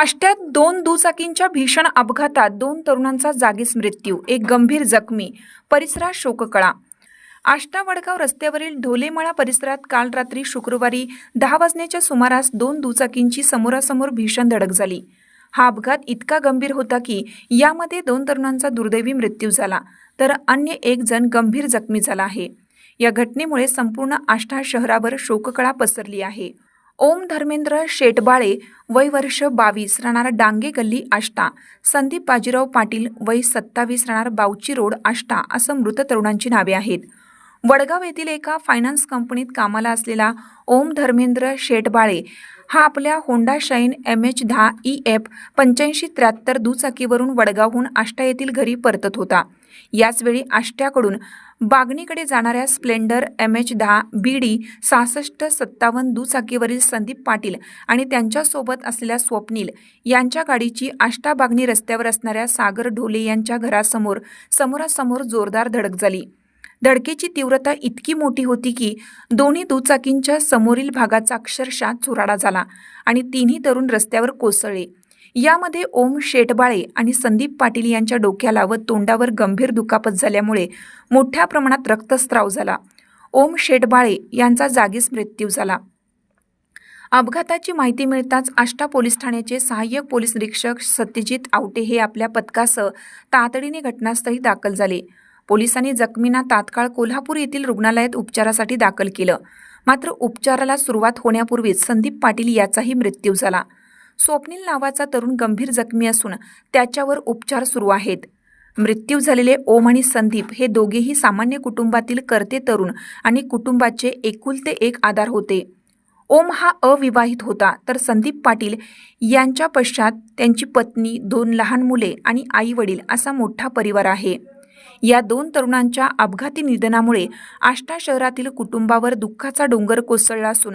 आष्ट्यात दोन दुचाकींच्या भीषण अपघातात दोन तरुणांचा जागीच मृत्यू एक गंभीर जखमी परिसरात शोककळा. आष्टा वडगाव रस्त्यावरील ढोलेमळा परिसरात काल रात्री शुक्रवारी दहा वाजण्याच्या सुमारास दोन दुचाकींची समोरासमोर भीषण धडक झाली. हा अपघात इतका गंभीर होता की यामध्ये दोन तरुणांचा दुर्दैवी मृत्यू झाला तर अन्य एक जण गंभीर जखमी झाला आहे. या घटनेमुळे संपूर्ण आष्टा शहरावर शोककळा पसरली आहे. ओम धर्मेंद्र शेटबाळे वय वर्ष बावीस राहणार डांगे गल्ली आष्टा. संदीप बाजीराव पाटील वय सत्तावीस राहणार बावची रोड आष्टा असं मृत तरुणांची नावे आहेत. वडगाव येथील एका फायनान्स कंपनीत कामाला असलेला ओम धर्मेंद्र शेटबाळे हा आपल्या होंडा शाईन एम एच दहा ई एफ पंच्याऐंशी त्र्याहत्तर दुचाकीवरून वडगावहून आष्टा येथील घरी परतत होता. याचवेळी आष्ट्याकडून बागणीकडे जाणाऱ्या स्प्लेंडर एम एच दहा बी डी सहासष्ट सत्तावन्न दुचाकीवरील संदीप पाटील आणि त्यांच्यासोबत असलेल्या स्वप्नील यांच्या गाडीची आष्टा बागणी रस्त्यावर असणाऱ्या सागर ढोले यांच्या घरासमोर समोरासमोर जोरदार धडक झाली. धडकेची तीव्रता इतकी मोठी होती की दोन्ही दुचाकींच्या समोरील भागाचा अक्षरशः चुराडा झाला आणि तिन्ही तरुण रस्त्यावर कोसळले. यामध्ये ओम शेटबाळे आणि संदीप पाटील यांच्या डोक्याला व तोंडावर गंभीर दुखापत झाल्यामुळे मोठ्या प्रमाणात रक्तस्राव झाला. ओम शेटबाळे यांचा जागीच मृत्यू झाला. अपघाताची माहिती मिळताच आष्टा पोलीस ठाण्याचे सहाय्यक पोलीस निरीक्षक सत्यजित आवटे हे आपल्या पथकासह तातडीने घटनास्थळी दाखल झाले. पोलिसांनी जखमींना तात्काळ कोल्हापूर येथील रुग्णालयात उपचारासाठी दाखल केलं. मात्र उपचाराला सुरुवात होण्यापूर्वीच संदीप पाटील याचाही मृत्यू झाला. स्वप्नील नावाचा तरुण गंभीर जखमी असून त्याच्यावर उपचार सुरू आहेत. मृत्यू झालेले ओम आणि संदीप हे दोघेही सामान्य कुटुंबातील कर्ते तरुण आणि कुटुंबाचे एकुलते एक आधार होते. ओम हा अविवाहित होता तर संदीप पाटील यांच्या पश्चात त्यांची पत्नी दोन लहान मुले आणि आई वडील असा मोठा परिवार आहे. या दोन तरुणांच्या अपघाती निधनामुळे आष्टा शहरातील कुटुंबावर दुःखाचा डोंगर कोसळला असून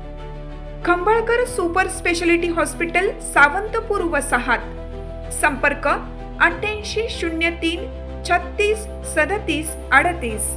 Khambalkar super speciality hospital Sawantpur वसाहत. संपर्क अठ्ठ्याऐंशी शून्य तीन छत्तीस सदतीस अडतीस.